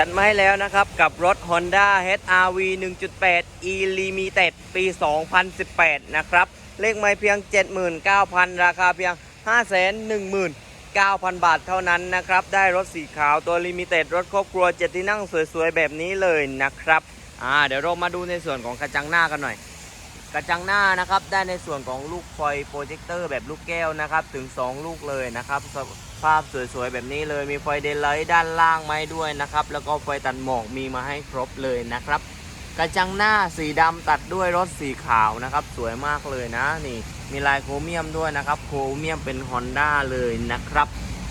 จัดมาให้แล้วนะครับกับรถ Honda HR-V 1.8 E Limited ปี 2018 นะครับ เลขไม่เพียง 79,000 ราคาเพียง 519,000 บาทเท่านั้นนะครับ ได้รถสีขาวตัว Limited รถครอบครัว 7 ที่นั่งสวยๆ แบบนี้เลยนะครับอ่าเดี๋ยวเรามาดูในส่วนของกระจังหน้ากันหน่อย กระจังหน้านะครับ ได้ในส่วนของลูกไฟโปรเจคเตอร์แบบลูกแก้วนะครับ ถึง 2 ลูกเลยนะครับ ภาพสวยๆ แบบนี้เลยมีไฟเดลไลท์ด้านล่างมาให้ด้วยนะครับ แล้วก็ไฟตัดหมอกมีมาให้ครบเลยนะครับ กระจังหน้าสีดำตัดด้วยรถสีขาวนะครับ สวยมากเลยนะนี่มีลายโครเมียมด้วยนะครับ โครเมียมเป็น Honda เลยนะครับ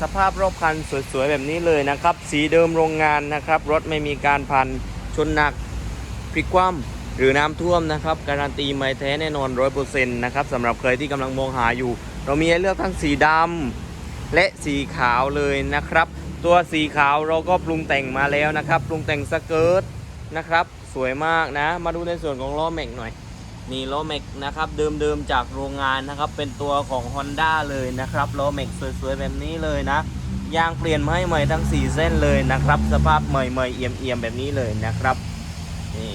สภาพรอบคันสวยๆ แบบนี้เลยนะครับ สีเดิมโรงงานนะครับ รถไม่มีการพันชนหนักพลิกคว่ำหรือน้ำท่วมนะครับ การันตีไม่แท้แน่นอน 100%นะครับสำหรับใครที่กำลังมองหาอยู่ เรามีให้เลือกทั้งสีดำ และสีขาวเลยนะครับ ตัวสีขาวเราก็ปรุงแต่งมาแล้วนะครับ ปรุงแต่งสเกิร์ตนะครับ สวยมากนะ มาดูในส่วนของล้อแม็กหน่อยนี่ล้อแม็กนะครับเดิมๆจากโรงงานนะครับ เป็นตัวของ Honda เลยนะครับล้อแม็กสวยๆแบบนี้เลยนะยางเปลี่ยนมาให้ใหม่ทั้ง 4 เส้นเลยนะครับ สภาพใหม่ๆเอี่ยมๆแบบนี้เลยนะครับนี่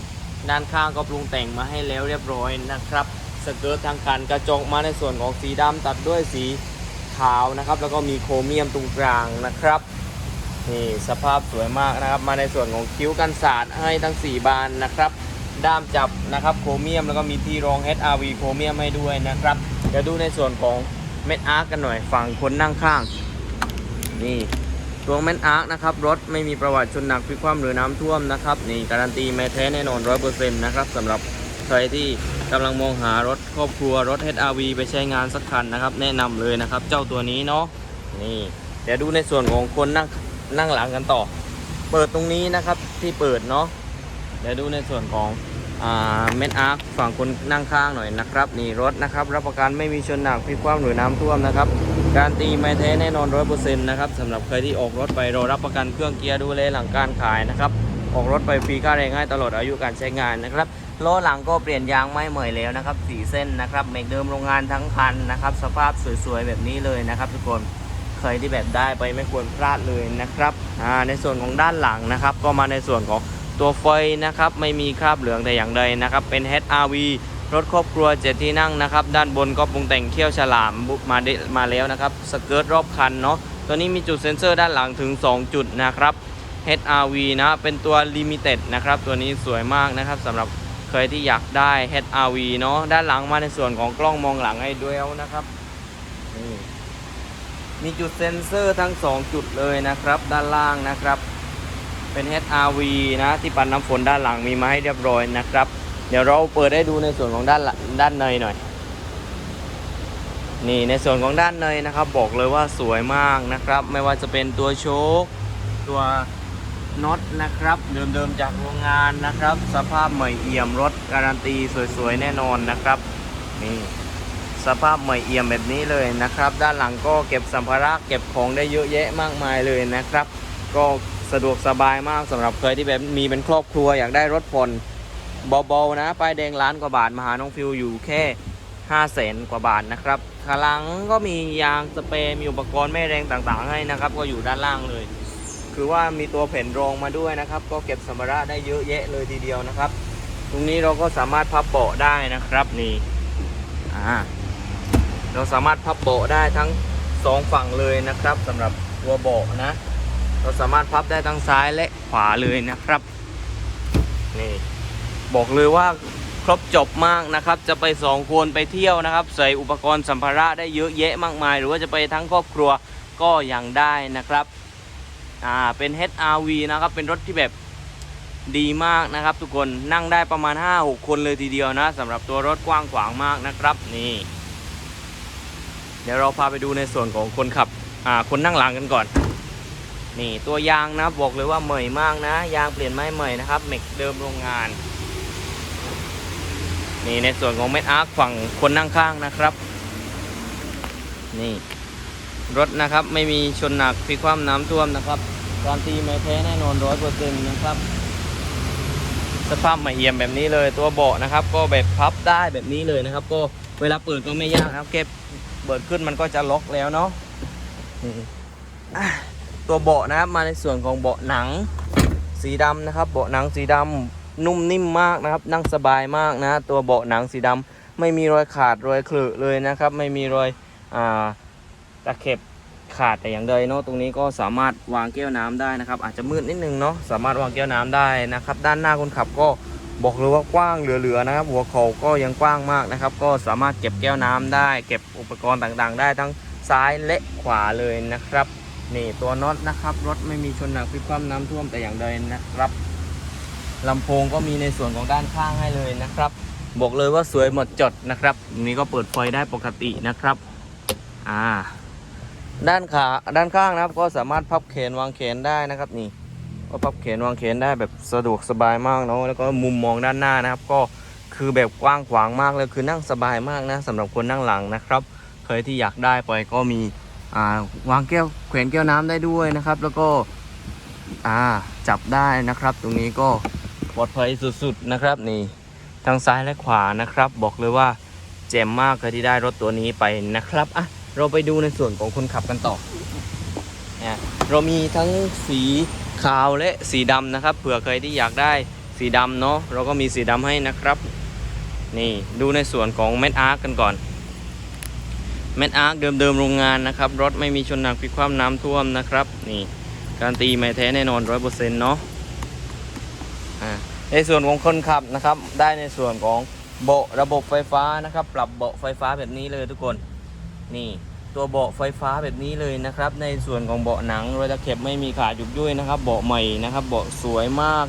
ด้านข้างก็ปรุงแต่งมาให้แล้วเรียบร้อยนะครับสเกิร์ตทางคันกระจกมาในส่วนของสีดำตัดด้วยสี ขาวนะครับ แล้วก็มีโครเมียมตรงกลางนะครับนี่สภาพสวยมากนะครับ มาในส่วนของคิ้วกันสาดให้ทั้ง 4 บานนะครับ ด้ามจับนะครับโครเมียมแล้วก็มีที่รอง HRV โครเมียมให้ด้วยนะครับเดี๋ยวดูในส่วนของเม็ดอาร์กันหน่อยฝั่งคนนั่งข้าง นี่ตัวเม็ดอาร์นะครับรถไม่มีประวัติชนหนักพลิกคว่ำหรือน้ำท่วมนะครับนี่การันตีไม่แท้แน่นอน100%นะครับสำหรับ ใครที่กำลังมองหารถครอบครัวรถ HRV ไปใช้งานสักคันนะครับ แนะนำเลยนะครับ เจ้าตัวนี้เนาะนี่เดี๋ยวดูในส่วนของคนนั่งนั่งหลังกันต่อ เปิดตรงนี้นะครับที่เปิดเนาะเดี๋ยวดูในส่วนของเม็ดอาร์คฝั่งคนนั่งข้างหน่อยนะครับ นี่รถนะครับ รับประกันไม่มีชนหนักพลิกคว่ำหรือน้ำท่วมนะครับ การตีไม่แท้แน่นอน100%นะครับสำหรับใครที่ออกรถไปเรารับประกันเครื่องเกียร์ดูแลหลังการขายนะครับ ออกรถไปฟรีค่าแรงให้ตลอดอายุการใช้งานนะครับ ล้อหลังก็เปลี่ยนยางไม่เหมยแล้วนะครับสีเส้นนะครับเมกเดิมโรงงานทั้งคันนะครับ สภาพสวยๆแบบนี้เลยนะครับ ทุกคนใครที่แบบได้ไปไม่ควรพลาดเลยนะครับอ่าในส่วนของด้านหลังนะครับ ก็มาในส่วนของตัวไฟนะครับ ไม่มีคราบเหลืองแต่อย่างใดนะครับ เป็น HRV รถครอบครัวเจ็ดที่นั่งนะครับ ด้านบนก็ปรุงแต่งเขี้ยวฉลามมาได้มาแล้วนะครับสเกิร์ตรอบคันเนาะตัวนี้มีจุดเซ็นเซอร์ด้านหลังถึง 2 จุดนะครับ HRV นะเป็นตัว Limited นะครับ ตัวนี้สวยมากนะครับสำหรับ ครที่อยากได้ HRV เนาะด้านหลังมาในส่วนของกล้องมองหลังให้ด้วยนะครับนี่มีจุดเซ็นเซอร์ทั้ง 2 จุดเลยนะครับ ด้านล่างนะครับ เป็น HRV นะที่ปันน้ำฝนด้านหลังมีมาให้เรียบร้อยนะครับ เดี๋ยวเราเปิดให้ดูในส่วนของด้านด้านในหน่อย นี่ในส่วนของด้านในนะครับ บอกเลยว่าสวยมากนะครับ ไม่ว่าจะเป็นตัวโชคตัว น็อตนะครับ เดิมๆจากโรงงานนะครับ สภาพใหม่เอี่ยมรถการันตีสวยๆแน่นอนนะครับนี่สภาพใหม่เอี่ยมแบบนี้เลยนะครับ ด้านหลังก็เก็บสัมภาระเก็บของได้เยอะแยะมากมายเลยนะครับ ก็สะดวกสบายมากสำหรับใครที่แบบมีเป็นครอบครัวอยากได้รถผ่อนเบาๆนะป้ายแดงล้านกว่าบาทมาหาน้องฟิวอยู่แค่5 0 0แสนกว่าบาทนะครับข้างหลังก็มียางสเปรย์มีอุปกรณ์แม่แรงต่างๆให้นะครับ ก็อยู่ด้านล่างเลย คือว่ามีตัวแผ่นรองมาด้วยนะครับ ก็เก็บสัมภาระได้เยอะแยะเลยทีเดียวนะครับ ตรงนี้เราก็สามารถพับเบาะได้นะครับนี่อ่าเราสามารถพับเบาะได้ทั้งสองฝั่งเลยนะครับสำหรับตัวเบาะนะ เราสามารถพับได้ทั้งซ้ายและขวาเลยนะครับนี่บอกเลยว่าครบจบมากนะครับ จะไปสองคนไปเที่ยวนะครับ ใส่อุปกรณ์สัมภาระได้เยอะแยะมากมาย หรือว่าจะไปทั้งครอบครัวก็ยังได้นะครับ อ่าเป็น HRV นะครับเป็นรถที่แบบดีมากนะครับทุกคนนั่งได้ประมาณ 5-6 คนเลยทีเดียวนะสำหรับตัวรถกว้างขวางมากนะครับนี่ เดี๋ยวเราพาไปดูในส่วนของคนขับอ่าคนนั่งหลังกันก่อน นี่ตัวยางนะบอกเลยว่าใหม่มากนะ ยางเปลี่ยนไม่ใหม่นะครับเมกเดิมโรงงาน นี่ในส่วนของเม็ดอาร์คฝั่งคนนั่งข้างนะครับ นี่รถนะครับไม่มีชนหนักพลิกคว่ำน้ำท่วมนะครับ การตีไม่แท้แน่นอนร้อยเปอร์เซ็นต์นะครับ สภาพใหม่เอี่ยมแบบนี้เลย ตัวเบาะนะครับ ก็แบบพับได้แบบนี้เลยนะครับ ก็เวลาเปิดก็ไม่ยากครับเก็บเปิดขึ้นมันก็จะล็อกแล้วเนาะนี่อะตัวเบาะนะครับมาในส่วนของเบาะหนังสีดำนะครับ เบาะหนังสีดำนุ่มนิ่มมากนะครับ นั่งสบายมากนะ ตัวเบาะหนังสีดำไม่มีรอยขาดรอยขรุเลยนะครับ ไม่มีรอยอ่าตะเข็บ ขาดแต่อย่างใดเนาะตรงนี้ก็สามารถวางแก้วน้ำได้นะครับ อาจจะมืดนิดนึงเนาะสามารถวางแก้วน้ำได้นะครับ ด้านหน้าคนขับก็บอกเลยว่ากว้างเหลือๆนะครับ หัวเข่าก็ยังกว้างมากนะครับ ก็สามารถเก็บแก้วน้ำได้ เก็บอุปกรณ์ต่างๆ ได้ทั้งซ้ายและขวาเลยนะครับนี่ตัวน็อตนะครับรถไม่มีชนหนักพลิกคว่ำน้ำท่วมแต่อย่างใดนะครับลำโพงก็มีในส่วนของด้านข้างให้เลยนะครับ บอกเลยว่าสวยหมดจดนะครับนี้ก็เปิดไฟได้ปกตินะครับ อ่า ด้านขาด้านข้างนะครับ ก็สามารถพับเขนวางเขนได้นะครับ นี่ก็พับเขนวางเขนได้แบบสะดวกสบายมากเนาะแล้วก็มุมมองด้านหน้านะครับ ก็คือแบบกว้างขวางมากเลยคือนั่งสบายมากนะสำหรับคนนั่งหลังนะครับเคยที่อยากได้ไปก็มีอ่าวางแก้วแขวนแก้วน้ำได้ด้วยนะครับ แล้วก็อ่าจับได้นะครับ ตรงนี้ก็ปลอดภัยสุดๆนะครับนี่ทางซ้ายและขวานะครับ บอกเลยว่าเจ๋มมากเลยที่ได้รถตัวนี้ไปนะครับอะ เราไปดูในส่วนของคนขับกันต่อเนี่ยเรามีทั้งสีขาวและสีดำนะครับ เผื่อใครที่อยากได้สีดำเนาะเราก็มีสีดำให้นะครับ นี่ดูในส่วนของเม็ดอาร์กันก่อนเม็ดอาร์คเดิมๆโรงงานนะครับ รถไม่มีชนหนักพลิกคว่ำน้ำท่วมนะครับ นี่การตีไม่แท้แน่นอนร้อยเปอร์เซ็นต์เนาะในส่วนของคนขับนะครับ ได้ในส่วนของเบาะระบบไฟฟ้านะครับ ปรับเบาะไฟฟ้าแบบนี้เลยทุกคน นี่ตัวเบาะไฟฟ้าแบบนี้เลยนะครับ ในส่วนของเบาะหนังรอยตะเข็บไม่มีขาดยุบยุ่ยนะครับ เบาะใหม่นะครับเบาะสวยมาก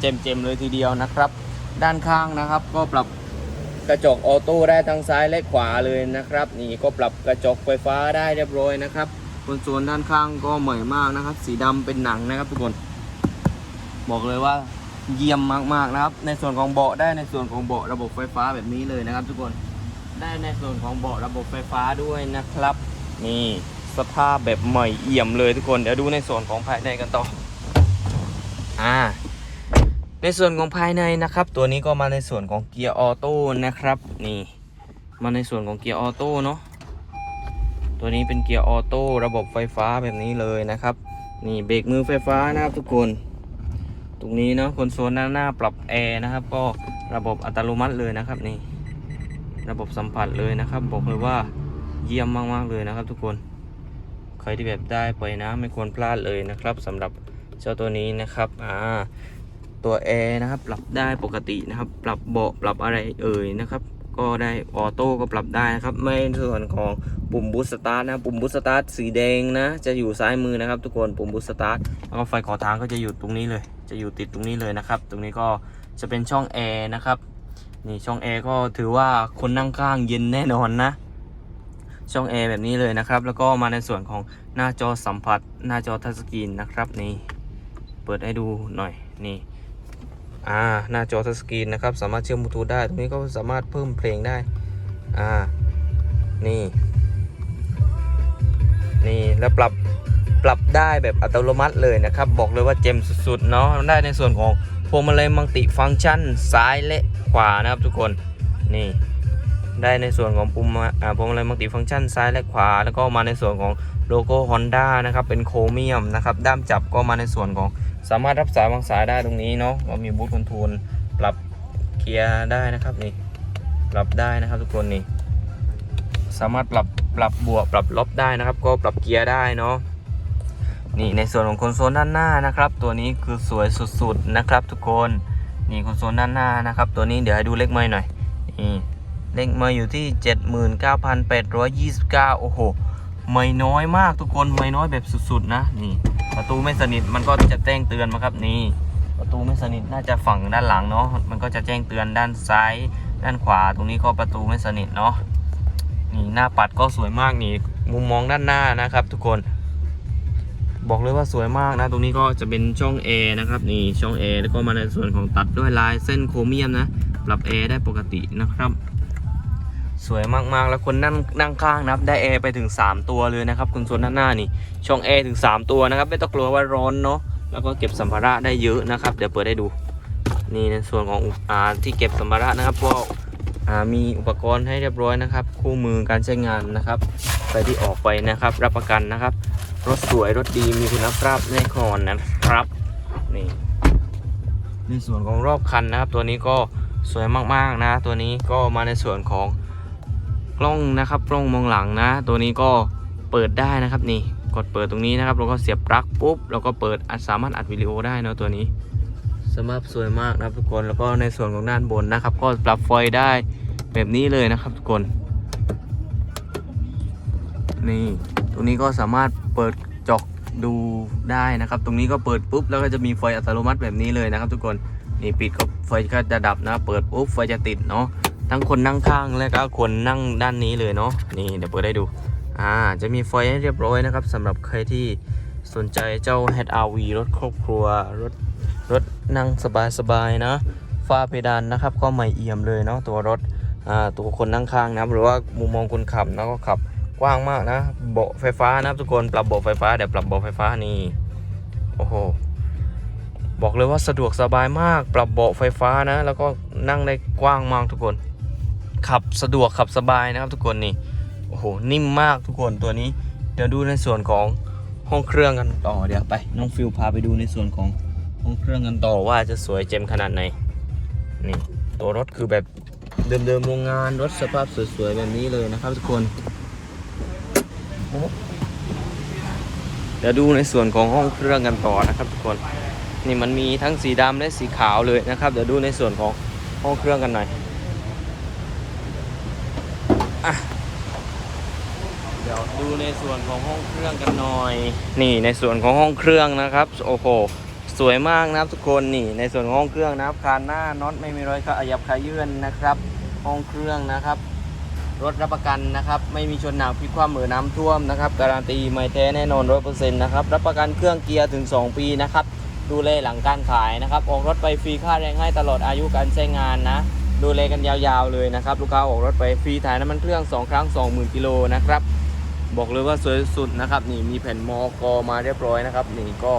เจ็มๆเลยทีเดียวนะครับ ด้านข้างนะครับ ก็ปรับกระจกออโต้ได้ทั้งซ้ายและขวาเลยนะครับ นี่ก็ปรับกระจกไฟฟ้าได้เรียบร้อยนะครับคอนโซลด้านข้างก็ใหม่มากนะครับ สีดำเป็นหนังนะครับทุกคน บอกเลยว่าเยี่ยมมากๆนะครับ ในส่วนของเบาะได้ในส่วนของเบาะระบบไฟฟ้าแบบนี้เลยนะครับ ทุกคน ได้ในส่วนของเบาะระบบไฟฟ้าด้วยนะครับ นี่สภาพแบบใหม่เอี่ยมเลยทุกคนเดี๋ยวดูในส่วนของภายในกันต่ออ่าในส่วนของภายในนะครับ ตัวนี้ก็มาในส่วนของเกียร์ออโต้นะครับ นี่มาในส่วนของเกียร์ออโต้เนาะตัวนี้เป็นเกียร์ออโต้ระบบไฟฟ้าแบบนี้เลยนะครับ นี่เบรกมือไฟฟ้านะครับทุกคน ตรงนี้เนาะคอนโซลหน้าหน้าปรับแอร์นะครับ ก็ระบบอัตโนมัติเลยนะครับนี่ ระบบสัมผัสเลยนะครับ บอกเลยว่าเยี่ยมมากๆเลยนะครับ ทุกคน ใครที่แบบได้ไปนะไม่ควรพลาดเลยนะครับสำหรับเจ้าตัวนี้นะครับอ่าตัวแอร์นะครับปรับได้ปกตินะครับ ปรับเบาะปรับอะไรเอ่ยนะครับ ก็ได้ออโต้ก็ปรับได้นะครับไม่ส่วนของปุ่มบูสต์สตาร์ทนะปุ่มบูสต์สตาร์ทสีแดงนะ จะอยู่ซ้ายมือนะครับทุกคนปุ่มบูสต์สตาร์ทแล้วก็ไฟขอทางก็จะอยู่ตรงนี้เลย จะอยู่ติดตรงนี้เลยนะครับ ตรงนี้ก็จะเป็นช่องแอร์นะครับ นี่ช่องแอร์ก็ถือว่าคนนั่งข้างเย็นแน่นอนนะ ช่องแอร์แบบนี้เลยนะครับ แล้วก็มาในส่วนของหน้าจอสัมผัส หน้าจอทัชสกรีนนะครับนี่เปิดให้ดูหน่อยนี่อ่าหน้าจอทัชสกรีนนะครับ สามารถเชื่อมบลูทูธได้ตรงนี้ก็สามารถเพิ่มเพลงได้อ่านี่ นี่แล้วปรับปรับได้แบบอัตโนมัติเลยนะครับ บอกเลยว่าเจมสุดๆเนาะได้ในส่วนของ พวงมาลัยมัลติฟังก์ชันซ้ายและขวานะครับทุกคนนี่ได้ในส่วนของปุ่มอ่าพวงมาลัยมัลติฟังก์ชันซ้ายและขวา แล้วก็มาในส่วนของโลโก้ Honda นะครับเป็นโครเมียมนะครับด้ามจับก็มาในส่วนของสามารถรับสายวางสายได้ตรงนี้เนาะเรามีบูทคอนโทรลปรับเกียร์ได้นะครับนี่ปรับได้นะครับทุกคนนี่สามารถปรับปรับบวกปรับลบได้นะครับ ก็ปรับเกียร์ได้เนาะ นี่ในส่วนของคอนโซลด้านหน้านะครับ ตัวนี้คือสวยสุดๆนะครับ ทุกคนนี่คอนโซลด้านหน้านะครับ ตัวนี้เดี๋ยวให้ดูเลขไม้หน่อยนี่เลขไม้อยู่ที่ 79,829 โอ้โหไม่น้อยมากทุกคนไม่น้อยแบบสุดๆนะนี่ ประตูไม่สนิทมันก็จะแจ้งเตือนมาครับนี่ ประตูไม่สนิทน่าจะฝั่งด้านหลังเนาะมันก็จะแจ้งเตือนด้านซ้ายด้านขวาตรงนี้ก็ประตูไม่สนิทเนาะนี่หน้าปัดก็สวยมากนี่มุมมองด้านหน้านะครับ ทุกคน บอกเลยว่าสวยมากนะ ตรงนี้ก็จะเป็นช่อง A นะครับนี่ช่อง A แล้วก็มาในส่วนของตัดด้วยลายเส้นโครเมียมนะ ปรับแอร์ได้ปกตินะครับสวยมากๆ แล้วคนนั่งนั่งข้างนะครับได้แอร์ไปถึง 3 ตัวเลยนะครับคุณส่วนด้านหน้านี่ ช่องแอร์ถึง 3 ตัวนะครับ ไม่ต้องกลัวว่าร้อนเนาะแล้วก็เก็บสัมภาระได้เยอะนะครับ เดี๋ยวเปิดให้ดู นี่ในส่วนของอุปอ่าที่เก็บสัมภาระนะครับพวกอ่ามีอุปกรณ์ให้เรียบร้อยนะครับ คู่มือการใช้งานนะครับใครที่ออกไปนะครับ รับประกันนะครับ รถสวยรถดีมีคุณภาพแน่นอนนะครับนี่ในส่วนของรอบคันนะครับ ตัวนี้ก็สวยมากๆนะ ตัวนี้ก็มาในส่วนของกล้องนะครับกล้องมองหลังนะ ตัวนี้ก็เปิดได้นะครับนี่กดเปิดตรงนี้นะครับแล้วก็เสียบปลั๊กปุ๊บแล้วก็เปิดอัดสามารถอัดวิดีโอได้เนอะตัวนี้สภาพสวยมากนะครับทุกคนแล้วก็ในส่วนของด้านบนนะครับ ก็ปรับไฟได้แบบนี้เลยนะครับทุกคนนี่ รงนี้ก็สามารถเปิดจอกดูได้นะครับ ตรงนี้ก็เปิดปุ๊บแล้วก็จะมีไฟอัตโนมัติแบบนี้เลยนะครับ ทุกคนนี่ปิดก็ไฟก็จะดับนะ เปิดปุ๊บไฟจะติดเนาะทั้งคนนั่งข้างและก็คนนั่งด้านนี้เลยเนาะนี่เดี๋ยวเปิดได้ดูอ่าจะมีไฟให้เรียบร้อยนะครับสำหรับใครที่สนใจเจ้า HRV รถครอบครัวรถรถนั่งสบายๆนะฝ้าเพดานนะครับ ก็ไม่เอี่ยมเลยเนาะตัวรถอ่าตัวคนนั่งข้างนะหรือว่ามุมมองคนขับนะก็ขับ กว้างมากนะเบาะไฟฟ้านะครับทุกคนปรับเบาะไฟฟ้าเดี๋ยวปรับเบาะไฟฟ้านี่โอ้โหบอกเลยว่าสะดวกสบายมาก ปรับเบาะไฟฟ้านะ แล้วก็นั่งได้กว้างมากทุกคน ขับสะดวกขับสบายนะครับทุกคนนี่โอ้โหนิ่มมากทุกคนตัวนี้ เดี๋ยวดูในส่วนของห้องเครื่องกันต่อเดี๋ยวไปน้องฟิลพาไปดูในส่วนของห้องเครื่องกันต่อว่าจะสวยเจมขนาดไหนนี่ตัวรถคือแบบเดิมๆโรงงานรถสภาพสวยๆแบบนี้เลยนะครับทุกคน เดี๋ยวดูในส่วนของห้องเครื่องกันต่อนะครับทุกคนนี่มันมีทั้งสีดำและสีขาวเลยนะครับ เดี๋ยวดูในส่วนของห้องเครื่องกันหน่อยอะเดี๋ยวดูในส่วนของห้องเครื่องกันหน่อย นี่ในส่วนของห้องเครื่องนะครับโอ้โหสวยมากนะครับทุกคนนี่ในส่วนของห้องเครื่องนะครับคานหน้าน็อตไม่มีรอยขยับขยื่นนะครับ ห้องเครื่องนะครับ รถรับประกันนะครับ ไม่มีชนหนักพลิกคว่ำเหมือน้ำท่วมนะครับ การันตีไม่แท้แน่นอนร้อยเปอร์เซ็นต์นะครับ รับประกันเครื่องเกียร์ถึง 2 ปีนะครับ ดูแลหลังการขายนะครับ ออกรถไปฟรีค่าแรงให้ตลอดอายุการใช้งานนะ ดูแลกันยาวๆเลยนะครับ ลูกค้าออกรถไปฟรีถ่ายน้ำมันเครื่อง 2 ครั้ง 20,000กิโลนะครับ บอกเลยว่าสวยสุดนะครับ นี่มีแผ่นมอกอมาเรียบร้อยนะครับ นี่ก็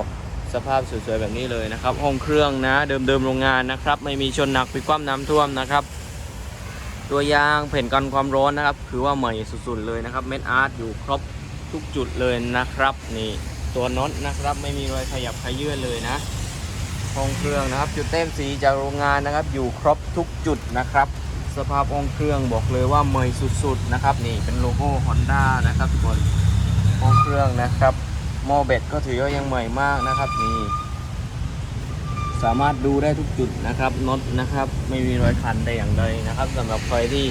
สภาพสวยๆแบบนี้เลยนะครับ ห้องเครื่องนะ เดิมๆโรงงานนะครับ ไม่มีชนหนักพลิกคว่ำน้ำท่วมนะครับ ตัวยางแผ่นกันความร้อนนะครับ คือว่าใหม่สุดๆเลยนะครับ เม็ดอาร์ตอยู่ครบทุกจุดเลยนะครับ นี่ตัวน็อตนะครับ ไม่มีรอยขยับขยื่นเลยนะห้องเครื่องนะครับ จุดเต็มสีจากโรงงานนะครับ อยู่ครบทุกจุดนะครับ สภาพห้องเครื่องบอกเลยว่าใหม่สุดๆนะครับ นี่เป็นโลโก้ Honda นะครับทุกคนห้องเครื่องนะครับหม้อเบ็ดก็ถือว่ายังใหม่มากนะครับนี่ สามารถดูได้ทุกจุดนะครับน็อตนะครับ ไม่มีรอยคันแต่อย่างใดนะครับสำหรับใครที่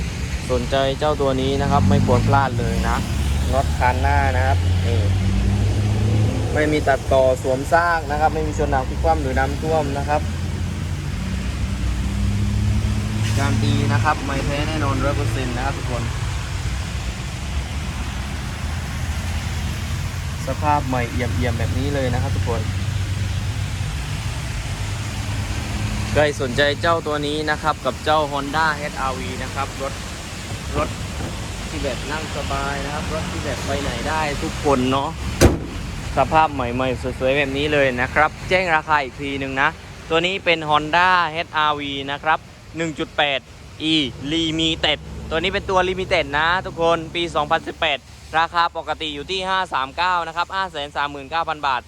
สนใจเจ้าตัวนี้นะครับ ไม่ควรพลาดเลยนะน็อตคันหน้านะครับนี่ไม่มีตัดต่อสวมซากนะครับ ไม่มีชนหนักพลิกคว่ำหรือน้ำท่วมนะครับการตีนะครับ ไม่แท้แน่นอนร้อยเปอร์เซ็นต์นะครับทุกคน สภาพใหม่เอี่ยมๆแบบนี้เลยนะครับทุกคน ใครสนใจเจ้าตัวนี้นะครับ กับเจ้า Honda HR-V นะครับ รถรถที่แบบนั่งสบายนะครับ รถที่แบบไปไหนได้ทุกคนเนาะสภาพใหม่ๆ สวยๆ แบบนี้เลยนะครับ แจ้งราคาอีกทีหนึ่งนะ ตัวนี้เป็น Honda HR-V นะครับ 1.8 E Limited ตัวนี้เป็นตัว Limited นะทุกคนปี 2018 ราคาปกติอยู่ที่ 539 นะครับ 539,000 บาท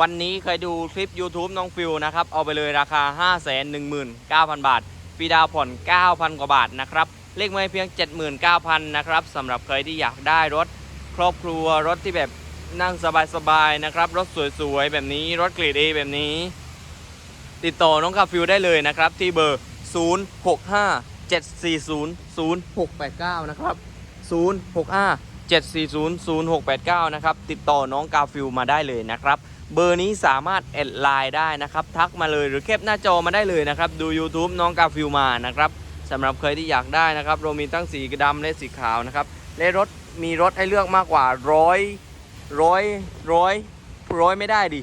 วันนี้เคยดูคลิป YouTube น้องฟิวนะครับ เอาไปเลยราคา 519,000 บาทฟรีดาวผ่อน 9,000 กว่าบาทนะครับ เลขไม่เพียง 79,000 นะครับสำหรับใครที่อยากได้รถครอบครัวรถที่แบบนั่งสบายๆนะครับ รถสวยๆ แบบนี้รถเกรด A แบบนี้ ติดต่อน้องคาฟิวได้เลยนะครับ ที่เบอร์ 065 740 0689 นะครับ 065 740 0689 นะครับ ติดต่อน้องกาฟิลมาได้เลยนะครับ เบอร์นี้สามารถแอดไลน์ได้นะครับ ทักมาเลยหรือแคปหน้าจอมาได้เลยนะครับ ดู YouTube น้องกาฟิลมานะครับสำหรับใครที่อยากได้นะครับ เรามีทั้งสีดำและสีขาวนะครับและรถมีรถให้เลือกมากกว่าร้อยร้อยร้อยร้อยไม่ได้ดิ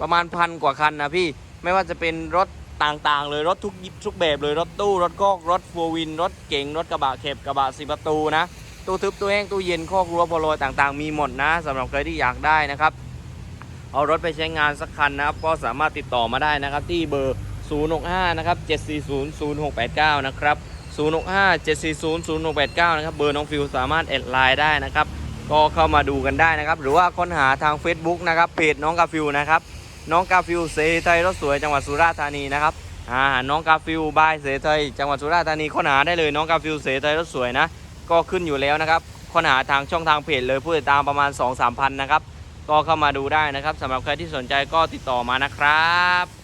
ประมาณพันกว่าคันนะพี่ไม่ว่าจะเป็นรถต่างๆ เลยรถทุกยิบทุกแบบเลยรถตู้รถกอกรถโฟวิน รถเก๋งรถกระบะเข็บกระบะสีประตูนะตู้ทึบตู้แห้งตู้เย็นคอกรั้วโปรยต่างๆ มีหมดนะสำหรับใครที่อยากได้นะครับ เอารถไปใช้งานสักคันนะครับ ก็สามารถติดต่อมาได้นะครับที่เบอร์ 065 นะครับ 7400689 นะครับ 065 740 0689 นะครับ เบอร์น้องฟิวสามารถแอดไลน์ได้นะครับ ก็เข้ามาดูกันได้นะครับ หรือว่าค้นหาทาง Facebook นะครับ เพจน้องกาฟิวนะครับ น้องกาฟิวเซไทยรถสวยจังหวัดสุราษฎร์ธานีนะครับอ่าน้องกาฟิวบายเซไทยจังหวัดสุราษฎร์ธานีค้นหาได้เลยน้องกาฟิวเซไทยรถสวยนะ ก็ขึ้นอยู่แล้วนะครับค้นหาทางช่องทางเพจเลยผู้ติดตามประมาณ 2-3 พันนะครับ ก็เข้ามาดูได้นะครับสำหรับใครที่สนใจก็ติดต่อมานะครับ